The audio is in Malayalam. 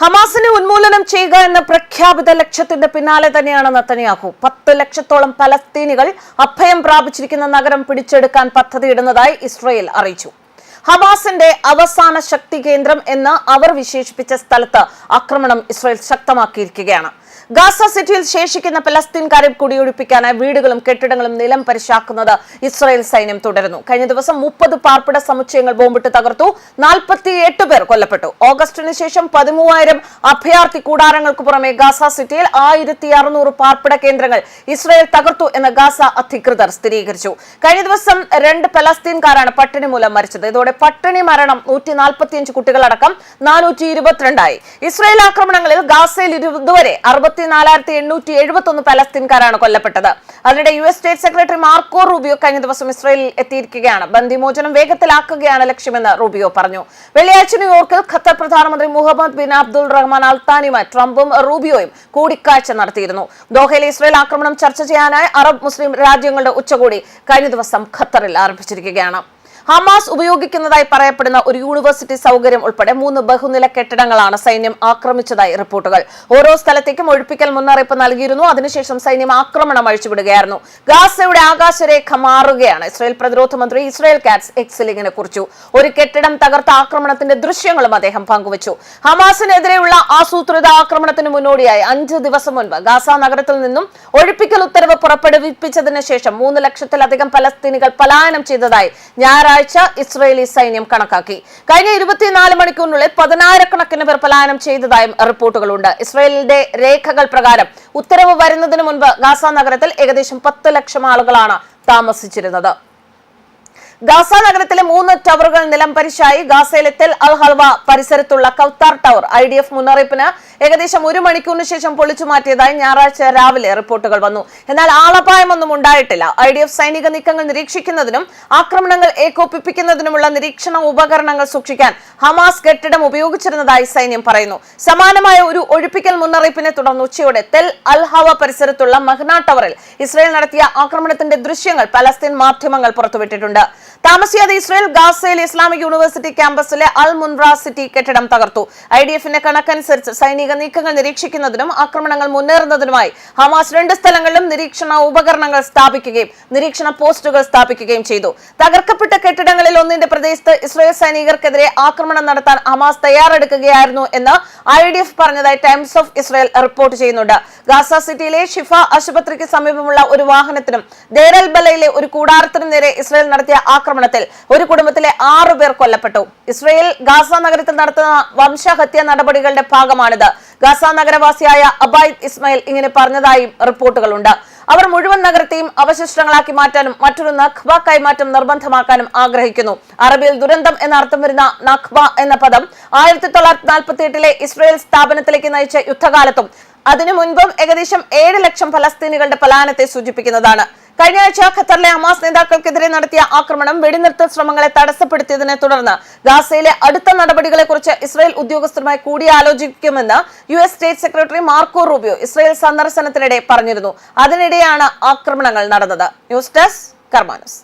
ഹമാസിനെ ഉന്മൂലനം ചെയ്യുക എന്ന പ്രഖ്യാപിത ലക്ഷ്യത്തിന്റെ പിന്നാലെ തന്നെയാണ് നത്തനിയാഹു. പത്ത് ലക്ഷത്തോളം പലസ്തീനികൾ അഭയം പ്രാപിച്ചിരിക്കുന്ന നഗരം പിടിച്ചെടുക്കാൻ പദ്ധതിയിടുന്നതായി ഇസ്രയേൽ അറിയിച്ചു. ഹമാസിന്റെ അവസാന ശക്തി കേന്ദ്രം എന്ന് അവർ വിശേഷിപ്പിച്ച സ്ഥലത്ത് ആക്രമണം ഇസ്രയേൽ ശക്തമാക്കിയിരിക്കുകയാണ്. ഗാസ സിറ്റിയിൽ ശേഷിക്കുന്ന പലസ്തീൻകാരെ കുടിയൊഴിപ്പിക്കാനായി വീടുകളും കെട്ടിടങ്ങളും നിലം പരിശാക്കുന്നത് ഇസ്രായേൽ സൈന്യം തുടരുന്നു. കഴിഞ്ഞ ദിവസം മുപ്പത് പാർപ്പിട സമുച്ചയങ്ങൾ ബോംബിട്ട് തകർത്തു. നാൽപ്പത്തി എട്ട് പേർ കൊല്ലപ്പെട്ടു. ഓഗസ്റ്റിന് ശേഷം പതിമൂവായിരം അഭയാർത്ഥി കൂടാരങ്ങൾക്ക് പുറമെ ഗാസ സിറ്റിയിൽ ആയിരത്തി അറുന്നൂറ് പാർപ്പിട കേന്ദ്രങ്ങൾ ഇസ്രായേൽ തകർത്തു എന്ന് ഗാസ അധികൃതർ സ്ഥിരീകരിച്ചു. കഴിഞ്ഞ ദിവസം രണ്ട് പലസ്തീൻകാരാണ് പട്ടിണി മൂലം മരിച്ചത്. ഇതോടെ പട്ടിണി മരണം നൂറ്റി നാൽപ്പത്തിയഞ്ച് കുട്ടികളടക്കം നാനൂറ്റി ഇരുപത്തിരണ്ടായി ഇസ്രായേൽ ആക്രമണങ്ങളിൽ ഗാസയിൽ ഇതുവരെ അറുപത്തിനാലായിരത്തി എണ്ണൂറ്റി എഴുപത്തി ഒന്ന് പലസ്തീൻകാരാണ് കൊല്ലപ്പെട്ടത്. അതിനിടെ U S state secretary Marco Rubio കഴിഞ്ഞ ദിവസം ഇസ്രയേലിൽ എത്തിയിരിക്കുകയാണ്. ബന്ദിമോചനം വേഗത്തിലാക്കുകയാണ് ലക്ഷ്യമെന്ന് റൂബിയോ പറഞ്ഞു. വെള്ളിയാഴ്ച ന്യൂയോർക്കിൽ ഖത്തർ പ്രധാനമന്ത്രി മുഹമ്മദ് ബിൻ അബ്ദുൾ റഹ്മാൻ അൽത്താനിയുമായി ട്രംപും റൂബിയോയും കൂടിക്കാഴ്ച നടത്തിയിരുന്നു. ദോഹയിലെ ഇസ്രയേൽ ആക്രമണം ചർച്ച ചെയ്യാനായി അറബ് മുസ്ലിം രാജ്യങ്ങളുടെ ഉച്ചകോടി കഴിഞ്ഞ ദിവസം ഖത്തറിൽ ആരംഭിച്ചിരിക്കുകയാണ്. ഹമാസ് ഉപയോഗിക്കുന്നതായി പറയപ്പെടുന്ന ഒരു യൂണിവേഴ്സിറ്റി സൗകര്യം ഉൾപ്പെടെ മൂന്ന് ബഹുനില കെട്ടിടങ്ങളാണ് സൈന്യം ആക്രമിച്ചതായി റിപ്പോർട്ടുകൾ. ഓരോ സ്ഥലത്തേക്കും ഒഴിപ്പിക്കൽ മുന്നറിയിപ്പ് നൽകിയിരുന്നു. അതിനുശേഷം സൈന്യം ആക്രമണം അഴിച്ചുവിടുകയായിരുന്നു. ഗാസയുടെ ആകാശരേഖ മാറുകയാണ്. ഇസ്രായേൽ പ്രതിരോധ മന്ത്രി ഇസ്രായേൽ കാറ്റ്സ് എക്സിലിങ്ങിനെ കുറിച്ചു. ഒരു കെട്ടിടം തകർത്ത ആക്രമണത്തിന്റെ ദൃശ്യങ്ങളും അദ്ദേഹം പങ്കുവച്ചു. ഹമാസിനെതിരെയുള്ള ആസൂത്രിത ആക്രമണത്തിന് മുന്നോടിയായി അഞ്ച് ദിവസം മുൻപ് ഗാസ നഗരത്തിൽ നിന്നും ഒഴിപ്പിക്കൽ ഉത്തരവ് പുറപ്പെടുവിപ്പിച്ചതിന് ശേഷം മൂന്ന് ലക്ഷത്തിലധികം പലസ്തീനികൾ പലായനം ചെയ്തതായി ഞായറാഴ്ച ഇസ്രയേലി സൈന്യം കണക്കാക്കി. കഴിഞ്ഞ ഇരുപത്തിനാല് മണിക്കൂറിനുള്ളിൽ പതിനായിരക്കണക്കിന് പേർ പലായനം ചെയ്തതായും റിപ്പോർട്ടുകളുണ്ട്. ഇസ്രയേലിന്റെ രേഖകൾ പ്രകാരം ഉത്തരവ് വരുന്നതിന് മുൻപ് ഗാസ നഗരത്തിൽ ഏകദേശം പത്ത് ലക്ഷം ആളുകളാണ് താമസിച്ചിരുന്നത്. ഗാസ നഗരത്തിലെ മൂന്ന് ടവറുകൾ നിലം പരിശായി ഗാസയിലെ തെൽ അൽ ഹൽവ പരിസരത്തുള്ള Kauthar tower I D F മുന്നറിയിപ്പിന് ഏകദേശം ഒരു മണിക്കൂറിന് ശേഷം പൊളിച്ചു മാറ്റിയതായി ഞായറാഴ്ച രാവിലെ റിപ്പോർട്ടുകൾ വന്നു. എന്നാൽ ആളപായമൊന്നും ഉണ്ടായിട്ടില്ല. ഐ ഡി എഫ് സൈനിക നീക്കങ്ങൾ നിരീക്ഷിക്കുന്നതിനും ആക്രമണങ്ങൾ ഏകോപിപ്പിക്കുന്നതിനുമുള്ള നിരീക്ഷണ ഉപകരണങ്ങൾ സൂക്ഷിക്കാൻ ഹമാസ് കെട്ടിടം ഉപയോഗിച്ചിരുന്നതായി സൈന്യം പറയുന്നു. സമാനമായ ഒരു ഒഴിപ്പിക്കൽ മുന്നറിയിപ്പിനെ തുടർന്ന് ഉച്ചയോടെ തെൽ അൽ ഹവ പരിസരത്തുള്ള മഹ്ന ടവറിൽ ഇസ്രായേൽ നടത്തിയ ആക്രമണത്തിന്റെ ദൃശ്യങ്ങൾ പലസ്തീൻ മാധ്യമങ്ങൾ പുറത്തുവിട്ടിട്ടുണ്ട്. താമസിയാതെ ഇസ്രായേൽ ഗാസയിലെ ഇസ്ലാമിക് യൂണിവേഴ്സിറ്റി ക്യാമ്പസിലെ അൽ മുൻറ സിറ്റി കെട്ടിടം തകർത്തു. ഐ ഡി എഫിന്റെ കണക്കനുസരിച്ച് സൈനിക നീക്കങ്ങൾ നിരീക്ഷിക്കുന്നതിനും ആക്രമണങ്ങൾ മുന്നേറുന്നതിനുമായി ഹമാസ് രണ്ട് സ്ഥലങ്ങളിലും നിരീക്ഷണ ഉപകരണങ്ങൾ സ്ഥാപിക്കുകയും നിരീക്ഷണ പോസ്റ്റുകൾ സ്ഥാപിക്കുകയും ചെയ്തു. തകർക്കപ്പെട്ട കെട്ടിടങ്ങളിൽ ഒന്നിന്റെ പ്രദേശത്ത് ഇസ്രായേൽ സൈനികർക്കെതിരെ ആക്രമണം നടത്താൻ ഹമാസ് തയ്യാറെടുക്കുകയായിരുന്നു എന്ന് ഐ ഡി എഫ് പറഞ്ഞതായി ടൈംസ് ഓഫ് ഇസ്രായേൽ റിപ്പോർട്ട് ചെയ്യുന്നുണ്ട്. ഗാസ സിറ്റിയിലെ ഷിഫ ആശുപത്രിക്ക് സമീപമുള്ള ഒരു വാഹനത്തിനും ദേരൽ ബലയിലെ ഒരു കൂടാരത്തിനും നേരെ ഇസ്രായേൽ നടത്തിയ ആക്രമണത്തിൽ ഒരു കുടുംബത്തിലെ ആറു പേർ കൊല്ലപ്പെട്ടു. ഇസ്രയേൽ ഗാസ നഗരത്തിൽ നടത്തുന്ന വംശഹത്യ നടപടികളുടെ ഭാഗമാണിത്. ഗാസ നഗരവാസിയായ അബായിദ് ഇസ്മയിൽ ഇങ്ങനെ പറഞ്ഞതായും റിപ്പോർട്ടുകളുണ്ട്. അവർ മുഴുവൻ നഗരത്തെയും അവശിഷ്ടങ്ങളാക്കി മാറ്റാനും മറ്റൊരു നഖ്ബ കൈമാറ്റം നിർബന്ധമാക്കാനും ആഗ്രഹിക്കുന്നു. അറബിയിൽ ദുരന്തം എന്ന അർത്ഥം വരുന്ന നഖ്ബ എന്ന പദം ആയിരത്തി തൊള്ളായിരത്തി നാൽപ്പത്തി എട്ടിലെ ഇസ്രയേൽ സ്ഥാപനത്തിലേക്ക് നയിച്ച യുദ്ധകാലത്തും അതിനു മുൻപും ഏകദേശം ഏഴ് ലക്ഷം ഫലസ്തീനികളുടെ പലായനത്തെ സൂചിപ്പിക്കുന്നതാണ്. കഴിഞ്ഞ ആഴ്ച ഖത്തറിലെ ഹമാസ് നേതാക്കൾക്കെതിരെ നടത്തിയ ആക്രമണം വെടിനിർത്തൽ ശ്രമങ്ങളെ തടസ്സപ്പെടുത്തിയതിനെ തുടർന്ന് ഗാസയിലെ അടുത്ത നടപടികളെക്കുറിച്ച് ഇസ്രായേൽ ഉദ്യോഗസ്ഥരുമായി കൂടിയാലോചിക്കുമെന്ന് U S state secretary Marco Rubio Israel സന്ദർശനത്തിനിടെ പറഞ്ഞിരുന്നു. അതിനിടെയാണ് ആക്രമണങ്ങൾ നടന്നത്. News desk കർമാനസ്.